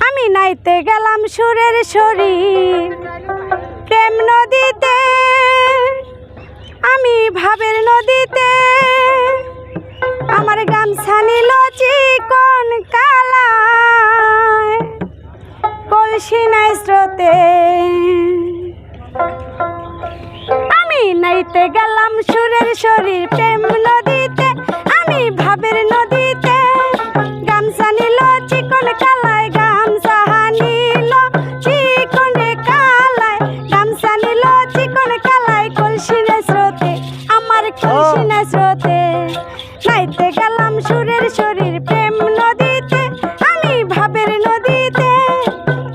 আমি নাইতে গেলাম সুরের শরীর। প্রেম নদীতে, আমি ভাবের নদীতে। আমার গামছা নিল চিকন কালায়। স্রোতে। আমি নাইতে গেলাম সুরের শরীর। প্রেম নদীতে চিকন কালায় কলসি নাই স্রোতে, আমার কলসি নাই স্রোতে। নাইতে গেলাম সুরের শরীর প্রেম নদীতে, আমি ভাবের নদীতে।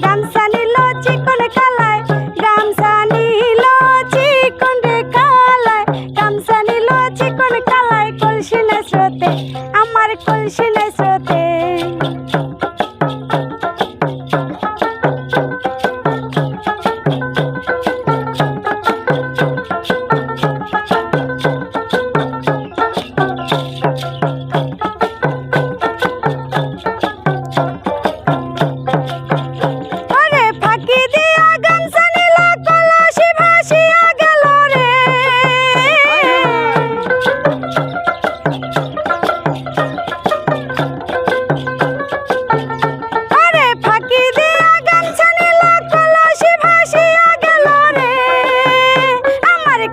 গামছা নিল চিকন কালায়, গামছা নিল চিকন রে কালায়। গামছা নিল চিকন কালায়, কলসি নাই স্রোতে, আমার কলসি নাই স্রোতে।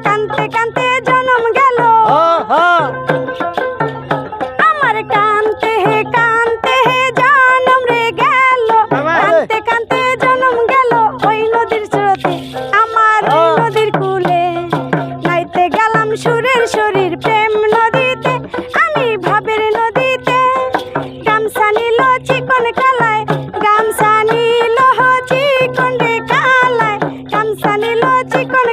কান্তে কান্তে জনম গেল। কান্তে কানতে জনম গেল ওই নদীর স্রোতে আমার নদীর কুলে। নাইতে গেলাম সুরের শরীর প্রেম নদীতে আমি ভাবের নদীতে। গামছা নিল চিকন কালায় গামছা নিল চিকন রে কালায়। গামছা নিল চিকন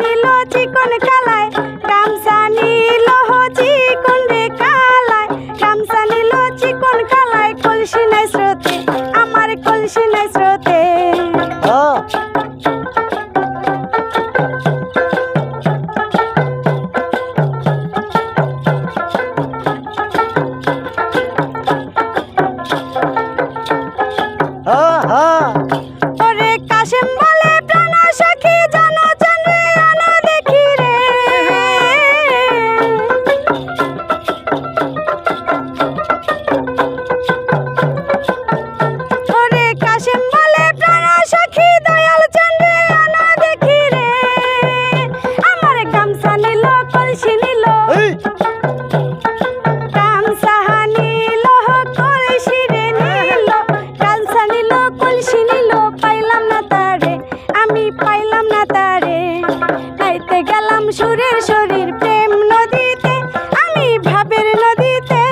নিল চিকন কালায় শরীর প্রেম নদীতে আমি ভাবের নদীতে।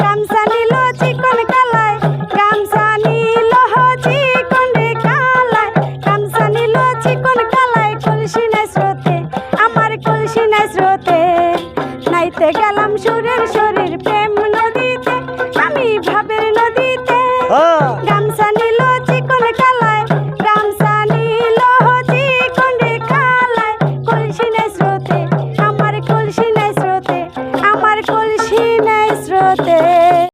গামছা নিল চিকন কালায়, গামছা নিল চিকন রে কালায়। গামছা নিল চিকন কালায় কলসি স্রোতে, আমার কলসি নাই স্রোতে। নাইতে গেলাম সুরের শরীর